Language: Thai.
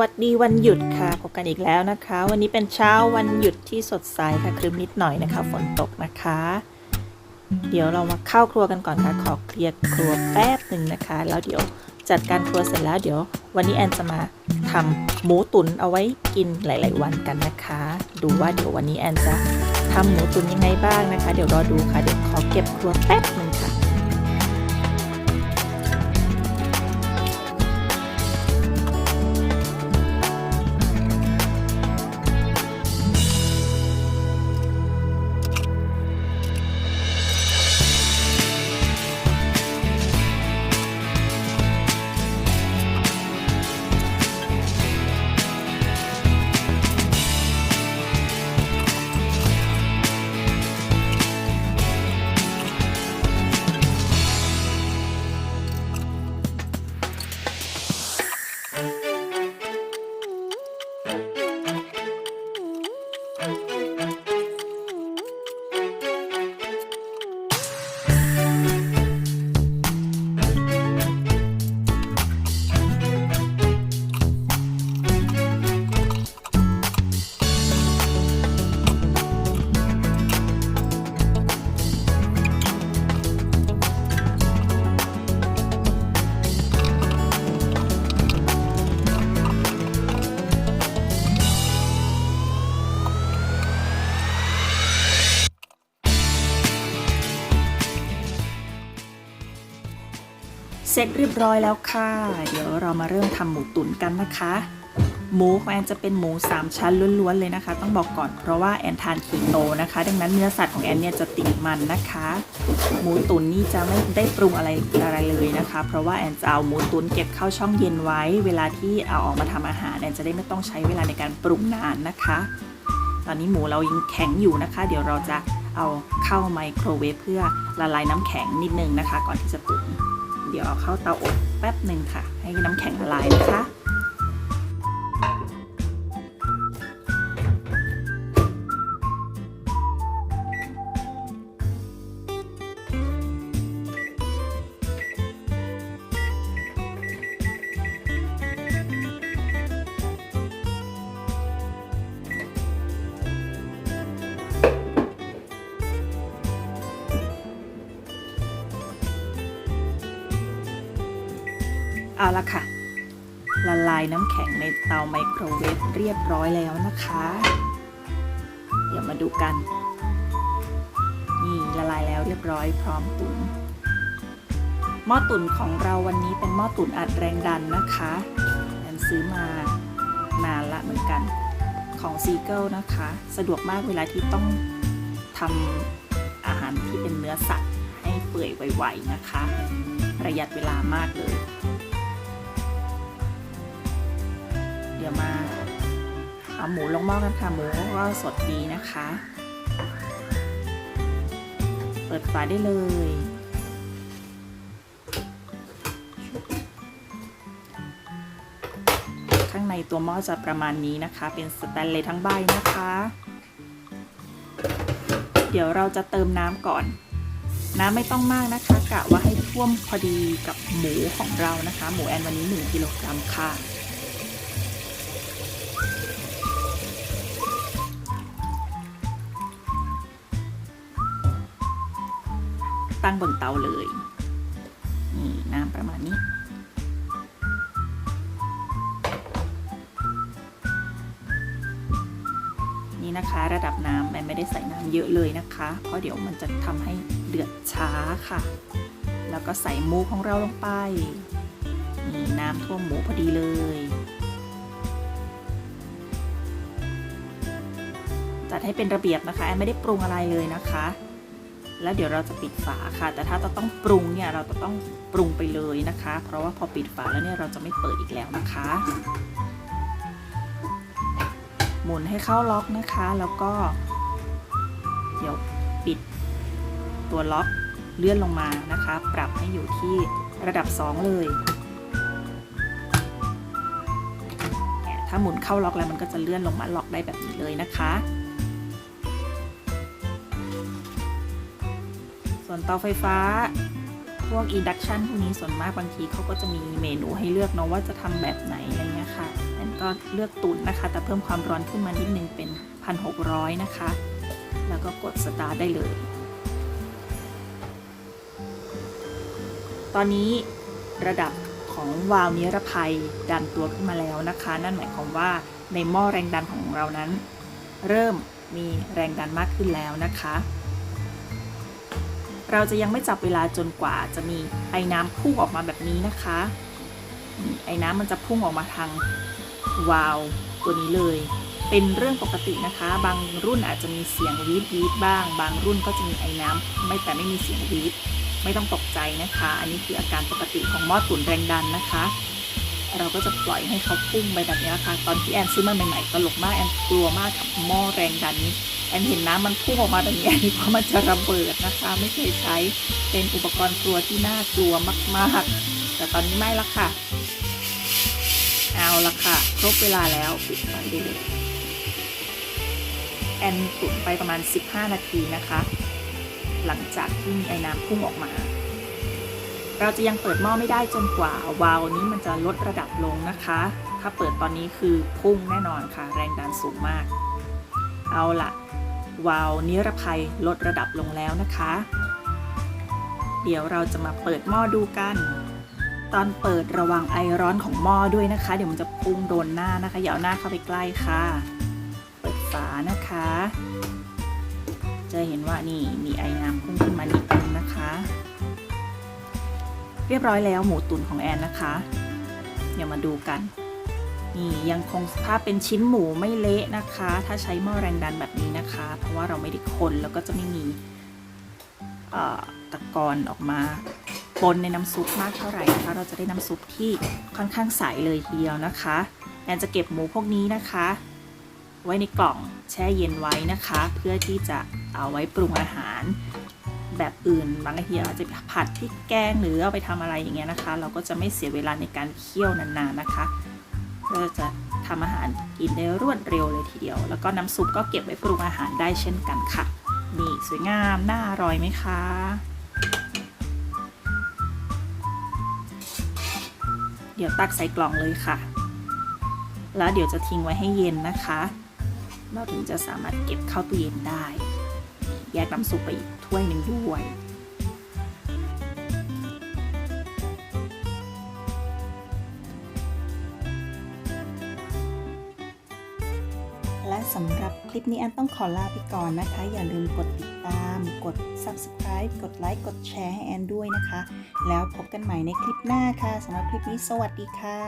วัสดีวันหยุดค่ะพบกันอีกแล้วนะคะ วันนี้เป็นเช้าวันหยุดที่สดใสค่ะครึ้มนิดหน่อยนะคะ ฝนตกนะคะ เดี๋ยวเรามาเข้าครัวกันก่อนค่ะ ขอเคลียร์ครัวแป๊บหนึ่งนะคะ แล้วเดี๋ยวจัดการครัวเสร็จแล้วเดี๋ยว วันนี้แอนจะมาทำหมูตุ๋นเอาไว้กินหลาย ๆ วันกันนะคะ ดูว่าเดี๋ยววันนี้แอนจะทำหมูตุ๋นยังไงบ้างนะคะ เดี๋ยวรอดูค่ะเดี๋ยวขอเก็บครัวแป๊บหนึ่งค่ะ เสร็จเรียบร้อยแล้วค่ะ เดี๋ยวเรามาเริ่มทำหมูตุ๋นกันนะคะ หมูของแอนจะเป็นหมู 3 ชั้นล้วนๆเลยนะคะ ต้องบอกก่อนเพราะว่าแอนทานคีโตนะคะ ดังนั้นเนื้อสัตว์ของแอนเนี่ยจะติดมันนะคะ หมูตุ๋นนี่จะไม่ได้ปรุงอะไรอะไรเลยนะคะ เพราะว่าแอนจะเอาหมูตุ๋นเก็บเข้าช่องเย็นไว้ เวลาที่เอาออกมาทำอาหารแอนจะได้ไม่ต้องใช้เวลาในการปรุงนานนะคะ ตอนนี้หมูเรายังแข็งอยู่นะคะ เดี๋ยวเราจะเอาเข้าไมโครเวฟเพื่อละลายน้ำแข็งนิดนึงนะคะ ก่อนที่จะตุ๋น เดี๋ยวเอาเข้าเตาอบแป๊บหนึ่งค่ะ ให้น้ำแข็งละลายนะคะ เอาละค่ะ ละลายน้ำแข็งในเตาไมโครเวฟเรียบร้อยแล้วนะคะ เดี๋ยวมาดูกัน นี่ละลายแล้วเรียบร้อยพร้อมตุนหม้อตุ๋นของเราวันนี้เป็นหม้อตุ๋นอัดแรงดันนะคะแอนซื้อมานานละเหมือนกันของซีเกิลนะคะ สะดวกมากเวลาที่ต้องทำอาหารที่เป็นเนื้อสัตว์ให้เปื่อยไวๆนะคะ ประหยัดเวลามากเลย ดี๋ยวมาเอาหมูลงหม้อกันค่ะ หมูก็สดดีนะคะ เปิดฝาได้เลย ข้างในตัวหม้อจะประมาณนี้นะคะ เป็นสแตนเลสทั้งใบนะคะ เดี๋ยวเราจะเติมน้ำก่อนน้ำไม่ต้องมากนะคะกะว่าให้ท่วมพอดีกับหมูของเรานะคะ หมูแอนวันนี้ 1กิโลกรัมค่ะ ตั้งบนเตาเลยนี่น้ำประมาณนี้ นี่นะคะระดับน้ำแอนไม่ได้ใส่น้ำเยอะเลยนะคะ เพราะเดี๋ยวมันจะทำให้เดือดช้าค่ะ แล้วก็ใส่หมูของเราลงไปนี่น้ำท่วมหมูพอดีเลยจัดให้เป็นระเบียบนะคะแอนไม่ได้ปรุงอะไรเลยนะคะ แล้วเดี๋ยวเราจะปิดฝาค่ะ แต่ถ้าเราต้องปรุงเนี่ยเราจะต้องปรุงไปเลยนะคะ เพราะว่าพอปิดฝาแล้วเนี่ยเราจะไม่เปิดอีกแล้วนะคะ หมุนให้เข้าล็อกนะคะ แล้วก็ เดี๋ยวปิดตัวล็อกเลื่อนลงมานะคะ ปรับให้อยู่ที่ระดับ 2 เลยเนี่ยถ้าหมุนเข้าล็อกแล้วมันก็จะเลื่อนลงมาล็อกได้แบบนี้เลยนะคะ ส่วนเตาไฟฟ้า พวก induction พวกนี้ส่วนมากบางทีเขาก็จะมีเมนูให้เลือกเนาะว่าจะทำแบบไหนอะไรเงี้ยค่ะอันก็เลือกตุนนะคะ แต่เพิ่มความร้อนขึ้นมานิดนึงเป็น 1,600 นะคะ แล้วก็กด start ได้เลย ตอนนี้ระดับของวาล์วนิรภัยดันตัวขึ้นมาแล้วนะคะ นั่นหมายความว่าในหม้อแรงดันของเรานั้น เริ่มมีแรงดันมากขึ้นแล้วนะคะ เราจะยังไม่จับเวลาจนกว่าจะมีไอ้น้ำพุ่งออกมาแบบนี้นะคะนี่ไอ้น้ำมันจะพุ่งออกมาทางวาล์วตัวนี้เลย เป็นเรื่องปกตินะคะ บางรุ่นอาจจะมีเสียงวีดวีดบ้าง บางรุ่นก็จะมีไอ้น้ำไม่แต่ไม่มีเสียงวีดไม่ต้องตกใจนะคะ อันนี้คืออาการปกติของหม้อตุ๋นแรงดันนะคะ เราก็จะปล่อยให้เขาพุ่งไปแบบนี้ค่ะตอนที่แอนซื้อมาใหม่ๆตลกมากแอนกลัวมากกับหม้อแรงดันนี้ แอนเห็นน้ำมันพุ่งออกมาแบบนี้แอนคิดว่ามันจะระเบิดนะคะ ไม่เคยใช้เป็นอุปกรณ์ครัวที่น่ากลัวมากๆ แต่ตอนนี้ไม่ละค่ะ เอาละค่ะ ครบเวลาแล้วปิดไฟได้เลยแอนตุ๋นไปประมาณ 15 นาทีนะคะ หลังจากที่มีไอ้น้ำพุ่งออกมา เราจะยังเปิดหม้อไม่ได้จนกว่าวาล์วนี้มันจะลดระดับลงนะคะ ถ้าเปิดตอนนี้คือพุ่งแน่นอนค่ะ แรงดันสูงมาก เอาละ วาล์วนิรภัยลดระดับลงแล้วนะคะ เดี๋ยวเราจะมาเปิดหม้อดูกัน ตอนเปิดระวังไอร้อนของหม้อด้วยนะคะ เดี๋ยวมันจะพุ่งโดนหน้านะคะอย่าเอาหน้าเข้าไปใกล้ค่ะ เปิดฝานะคะ จะเห็นว่านี่มีไอน้ำพุ่งขึ้นมานิดนึงนะคะ เรียบร้อยแล้วหมูตุ๋นของแอนนะคะ เดี๋ยวมาดูกัน นี่ยังคงสภาพเป็นชิ้นหมูไม่เละนะคะ ถ้าใช้หม้อแรงดันแบบนี้นะคะ เพราะว่าเราไม่ได้คนแล้วก็จะไม่มีตะกอนออกมาปนในน้ำซุปมากเท่าไหร่นะคะเราจะได้น้ำซุปที่ค่อนข้างใสเลยทีเดียวนะคะแอนจะเก็บหมูพวกนี้นะคะ ไว้ในกล่องแช่เย็นไว้นะคะ เพื่อที่จะเอาไว้ปรุงอาหารแบบอื่น บางทีอาจจะผัดพริกแกงหรือเอาไปทำอะไรอย่างเงี้ยนะคะ เราก็จะไม่เสียเวลาในการเคี่ยวนานๆนะคะ ก็จะทำอาหารกินได้รวดเร็วเลยทีเดียว แล้วก็น้ำซุปก็เก็บไว้ปรุงอาหารได้เช่นกันค่ะ นี่สวยงามน่าอร่อยไหมคะเดี๋ยวตักใส่กล่องเลยค่ะ แล้วเดี๋ยวจะทิ้งไว้ให้เย็นนะคะ เราถึงจะสามารถเก็บเข้าตู้เย็นได้ แยกน้ำซุปไปอีกถ้วยหนึ่งด้วย สำหรับคลิปนี้แอนต้องขอลาไปก่อนนะคะ อย่าลืมกดติดตาม กด subscribe กดไลค์กดแชร์ให้แอนด้วยนะคะ แล้วพบกันใหม่ในคลิปหน้าค่ะสำหรับคลิปนี้สวัสดีค่ะ